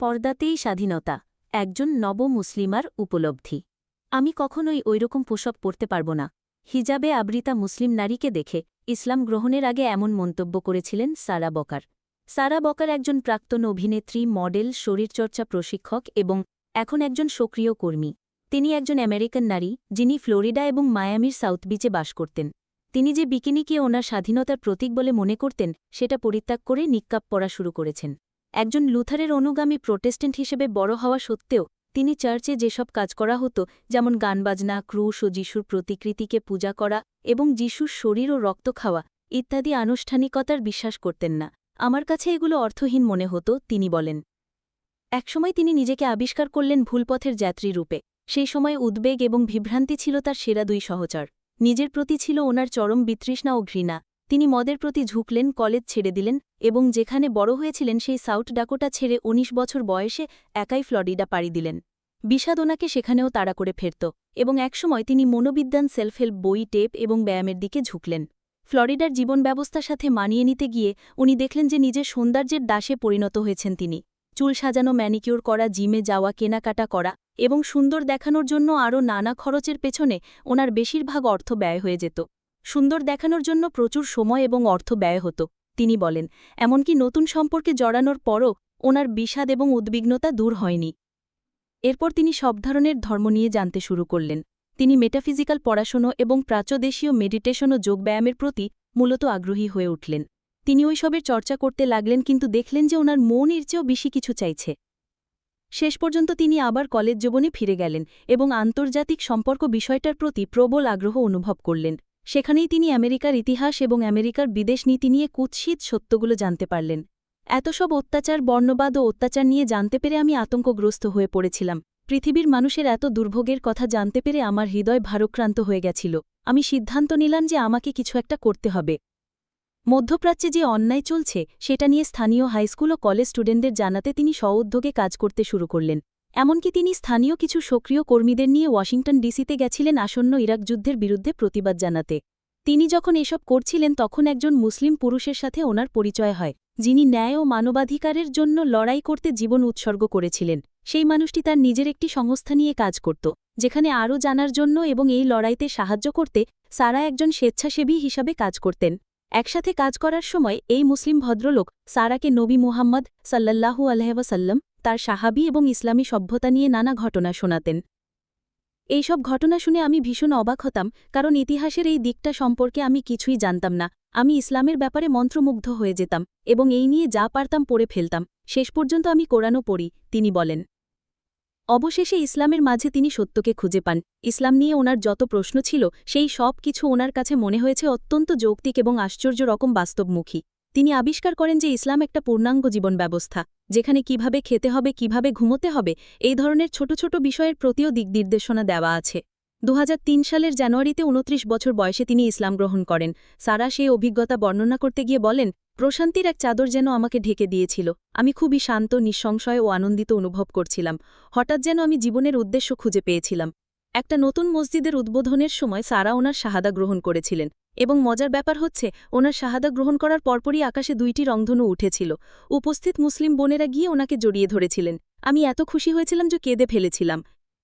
পর্দাতেই স্বাধীনতা, একজন নব মুসলিমার উপলব্ধি। আমি কখনোই ঐরকম পোশাক পরতে পারব না। হিজাবে আবৃতা মুসলিম নারীকে দেখে ইসলাম গ্রহণের আগে এমন মন্তব্য করেছিলেন সারা বকার। সারা বকার একজন প্রাক্তন অভিনেত্রী, মডেল, শরীরচর্চা প্রশিক্ষক এবং এখন একজন সক্রিয় কর্মী। তিনি একজন আমেরিকান নারী, যিনি ফ্লোরিডা এবং মায়ামির সাউথ বিচে বাস করতেন। তিনি যে বিকিনিকে ওনার স্বাধীনতার প্রতীক বলে মনে করতেন, সেটা পরিত্যাগ করে নিক্কাপ পরা শুরু করেছেন। একজন লুথারের অনুগামী প্রোটেস্ট্যান্ট হিসেবে বড় হওয়া সত্ত্বেও, তিনি চার্চে যেসব কাজ করা হতো, যেমন গানবাজনা, ক্রুশ ও যিশুর প্রতিকৃতিকে পূজা করা এবং যিশুর শরীর ও রক্ত খাওয়া ইত্যাদি আনুষ্ঠানিকতার বিশ্বাস করতেন না। আমার কাছে এগুলো অর্থহীন মনে হতো, তিনি বলেন। একসময় তিনি নিজেকে আবিষ্কার করলেন ভুলপথের যাত্রী রূপে। সেই সময় উদ্বেগ এবং বিভ্রান্তি ছিল তার সেরা দুই সহচর। নিজের প্রতি ছিল ওনার চরম বিতৃষ্ণা ও ঘৃণা। তিনি মদের প্রতি ঝুঁকলেন, কলেজ ছেড়ে দিলেন এবং যেখানে বড় হয়েছিলেন সেই সাউথ ডাকোটা ছেড়ে ১৯ বছর বয়সে একাই ফ্লরিডা পাড়ি দিলেন। বিষাদ ওনাকে সেখানেও তাড়া করে ফেরত এবং একসময় তিনি মনোবিজ্ঞান সেলফ হেল্প বই, টেপ এবং ব্যায়ামের দিকে ঝুঁকলেন। ফ্লরিডার জীবন ব্যবস্থার সাথে মানিয়ে নিতে গিয়ে উনি দেখলেন যে নিজের সৌন্দর্যের দাসে পরিণত হয়েছেন তিনি। চুল সাজানো, ম্যানিকিউর করা, জিমে যাওয়া, কেনাকাটা করা এবং সুন্দর দেখানোর জন্য আরও নানা খরচের পেছনে ওনার বেশিরভাগ অর্থ ব্যয় হয়ে যেত। সুন্দর দেখানোর জন্য প্রচুর সময় এবং অর্থ ব্যয় হতো, তিনি বলেন। এমনকি নতুন সম্পর্কে জড়ানোর পরও ওনার বিষাদ এবং উদ্বিগ্নতা দূর হয়নি। এরপর তিনি সব ধরনের ধর্ম নিয়ে জানতে শুরু করলেন। তিনি মেটাফিজিক্যাল পড়াশুনো এবং প্রাচ্যদেশীয় মেডিটেশন ও যোগব্যায়ামের প্রতি মূলত আগ্রহী হয়ে উঠলেন। তিনি ওইসবের চর্চা করতে লাগলেন কিন্তু দেখলেন যে ওনার মন এর চেয়েও বেশি কিছু চাইছে। শেষ পর্যন্ত তিনি আবার কলেজ জীবনে ফিরে গেলেন এবং আন্তর্জাতিক সম্পর্ক বিষয়টার প্রতি প্রবল আগ্রহ অনুভব করলেন। সেখানেই তিনি আমেরিকার ইতিহাস এবং আমেরিকার বিদেশ নীতি নিয়ে কুৎসিত সত্যগুলো জানতে পারলেন। এত সব অত্যাচার, বর্ণবাদ ও অত্যাচার নিয়ে জানতে পেরে আমি আতঙ্কগ্রস্ত হয়ে পড়েছিলাম। পৃথিবীর মানুষের এত দুর্ভোগের কথা জানতে পেরে আমার হৃদয় ভারক্রান্ত হয়ে গেছিল। আমি সিদ্ধান্ত নিলাম যে আমাকে কিছু একটা করতে হবে। মধ্যপ্রাচ্যে যে অন্যায় চলছে, সেটা নিয়ে স্থানীয় হাইস্কুল ও কলেজ স্টুডেন্টদের জানাতে তিনি স্বউদ্যোগে কাজ করতে শুরু করলেন। এমনকি তিনি স্থানীয় কিছু সক্রিয় কর্মীদের নিয়ে ওয়াশিংটন ডিসিতে গেছিলেন আসন্ন ইরাক যুদ্ধের বিরুদ্ধে প্রতিবাদ জানাতে। তিনি যখন এসব করছিলেন তখন একজন মুসলিম পুরুষের সাথে ওনার পরিচয় হয়, যিনি ন্যায় ও মানবাধিকারের জন্য লড়াই করতে জীবন উৎসর্গ করেছিলেন। সেই মানুষটি তার নিজের একটি সংস্থা নিয়ে কাজ করত, যেখানে আরও জানার জন্য এবং এই লড়াইতে সাহায্য করতে সারা একজন স্বেচ্ছাসেবী হিসাবে কাজ করতেন। একসাথে কাজ করার সময় এই মুসলিম ভদ্রলোক সারাকে নবী মুহাম্মদ সাল্লাল্লাহু আলহ্বসাল্লাম তার সাহাবি এবং ইসলামী সভ্যতা নিয়ে নানা ঘটনা শোনাতেন। এইসব ঘটনা শুনে আমি ভীষণ অবাক হতাম, কারণ ইতিহাসের এই দিকটা সম্পর্কে আমি কিছুই জানতাম না। আমি ইসলামের ব্যাপারে মন্ত্রমুগ্ধ হয়ে যেতাম এবং এই নিয়ে যা পারতাম পড়ে ফেলতাম। শেষ পর্যন্ত আমি কোরআনও পড়ি, তিনি বলেন। অবশেষে ইসলামের মাঝে তিনি সত্যকে খুঁজে পান। ইসলাম নিয়ে ওনার যত প্রশ্ন ছিল, সেই সব কিছু ওনার কাছে মনে হয়েছে অত্যন্ত যৌক্তিক এবং আশ্চর্য রকম বাস্তবমুখী। তিনি আবিষ্কার করেন যে ইসলাম একটা পূর্ণাঙ্গ জীবন ব্যবস্থা, যেখানে কীভাবে খেতে হবে, কীভাবে ঘুমোতে হবে, এই ধরনের ছোট ছোট বিষয়ের প্রতিও দিকনির্দেশনা দেওয়া আছে। দু হাজার তিন সালের জানুয়ারিতে উনত্রিশ বছর বয়সে তিনি ইসলাম গ্রহণ করেন। সারা সেই অভিজ্ঞতা বর্ণনা করতে গিয়ে বলেন, প্রশান্তির এক চাদর যেন আমাকে ঢেকে দিয়েছিল। আমি খুবই শান্ত, নিঃসংশয় ও আনন্দিত অনুভব করছিলাম। হঠাৎ যেন আমি জীবনের উদ্দেশ্য খুঁজে পেয়েছিলাম। একটা নতুন মসজিদের উদ্বোধনের সময় সারা ওনার শাহাদা গ্রহণ করেছিলেন এবং মজার ব্যাপার হচ্ছে, ওনার শাহাদা গ্রহণ করার পরপরই আকাশে দুইটি রংধনু উঠেছিল। উপস্থিত মুসলিম বোনেরা গিয়ে ওনাকে জড়িয়ে ধরেছিলেন। আমি এত খুশি হয়েছিলাম যে কেঁদে ফেলেছিলাম।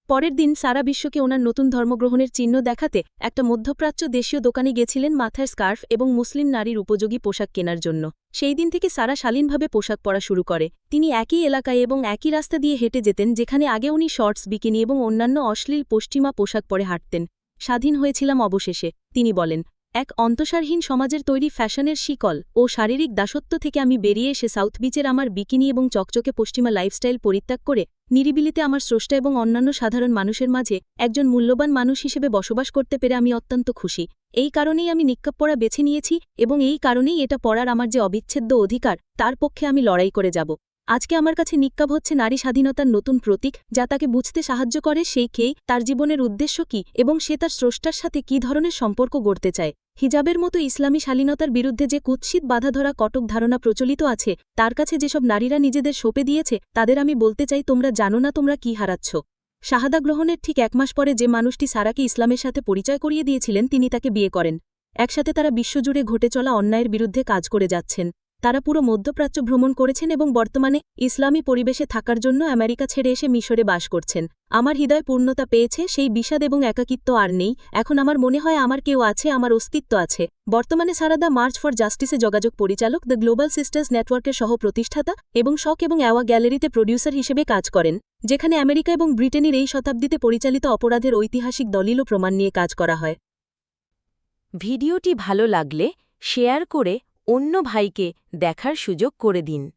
পরের দিন সারা বিশ্বকে ওনার নতুন ধর্মগ্রহণের চিহ্ন দেখাতে একটা মধ্যপ্রাচ্য দেশীয় দোকানে গেছিলেন মাথার স্কার্ফ এবং মুসলিম নারীর উপযোগী পোশাক কেনার জন্য। সেই দিন থেকে সারা শালীনভাবে পোশাক পরা শুরু করে। তিনি একই এলাকায় এবং একই রাস্তা দিয়ে হেঁটে যেতেন, যেখানে আগে উনি শর্টস, বিকিনি এবং অন্যান্য অশ্লীল পশ্চিমা পোশাক পরে হাঁটতেন। স্বাধীন হয়েছিলাম অবশেষে, তিনি বলেন। এক অন্তঃসারহীন সমাজের তৈরি ফ্যাশনের শিকল ও শারীরিক দাসত্ব থেকে আমি বেরিয়ে এসে সাউথ বিচের আমার বিকিনি এবং চকচকে পশ্চিমা লাইফস্টাইল পরিত্যাগ করে নিরিবিলিতে আমার স্রষ্টা এবং অন্যান্য সাধারণ মানুষের মাঝে একজন মূল্যবান মানুষ হিসেবে বসবাস করতে পেরে আমি অত্যন্ত খুশি। এই কারণেই আমি নিক্ষাপ পড়া বেছে নিয়েছি এবং এই কারণেই এটা পড়ার আমার যে অবিচ্ছেদ্য অধিকার, তার পক্ষে আমি লড়াই করে যাব। আজকে আমার কাছে নিক্কাব হচ্ছে নারী স্বাধীনতার নতুন প্রতীক, যা তাকে বুঝতে সাহায্য করে সেই খেই তার জীবনের উদ্দেশ্য কি, এবং সে তার স্রষ্টার সাথে কি ধরনের সম্পর্ক গড়তে চায়। হিজাবের মতো ইসলামী শালীনতার বিরুদ্ধে যে কুৎসিত বাধাধরা কটক ধারণা প্রচলিত আছে, তার কাছে যেসব নারীরা নিজেদের সোপে দিয়েছে, তাদের আমি বলতে চাই তোমরা জানো না তোমরা কি হারাচ্ছ। শাহাদা গ্রহণের ঠিক এক মাস পরে যে মানুষটি সারাকে ইসলামের সাথে পরিচয় করিয়ে দিয়েছিলেন, তিনি তাকে বিয়ে করেন। একসাথে তারা বিশ্বজুড়ে ঘটে চলা অন্যায়ের বিরুদ্ধে কাজ করে যাচ্ছেন। তারা পুরো মধ্যপ্রাচ্য ভ্রমণ করেছেন এবং বর্তমানে ইসলামী পরিবেশে থাকার জন্য আমেরিকা ছেড়ে এসে মিশরে বাস করছেন। আমার হৃদয় পূর্ণতা পেয়েছে, সেই বিষাদ এবং একাকিত্ব আর নেই। এখন আমার মনে হয় আমার কেউ আছে, আমার অস্তিত্ব আছে। বর্তমানে সারাদা মার্চ ফর জাস্টিসে যোগাযোগ পরিচালক দ্য গ্লোবাল সিস্টার্স নেটওয়ার্কের সহ প্রতিষ্ঠাতা এবং শক এবং অ্যাওয়া গ্যালারিতে প্রডিউসার হিসেবে কাজ করেন, যেখানে আমেরিকা এবং ব্রিটেনের এই শতাব্দীতে পরিচালিত অপরাধের ঐতিহাসিক দলিল ও প্রমাণ নিয়ে কাজ করা হয়। ভিডিওটি ভালো লাগলে শেয়ার করে অন্য ভাইকে দেখার সুযোগ করে দিন।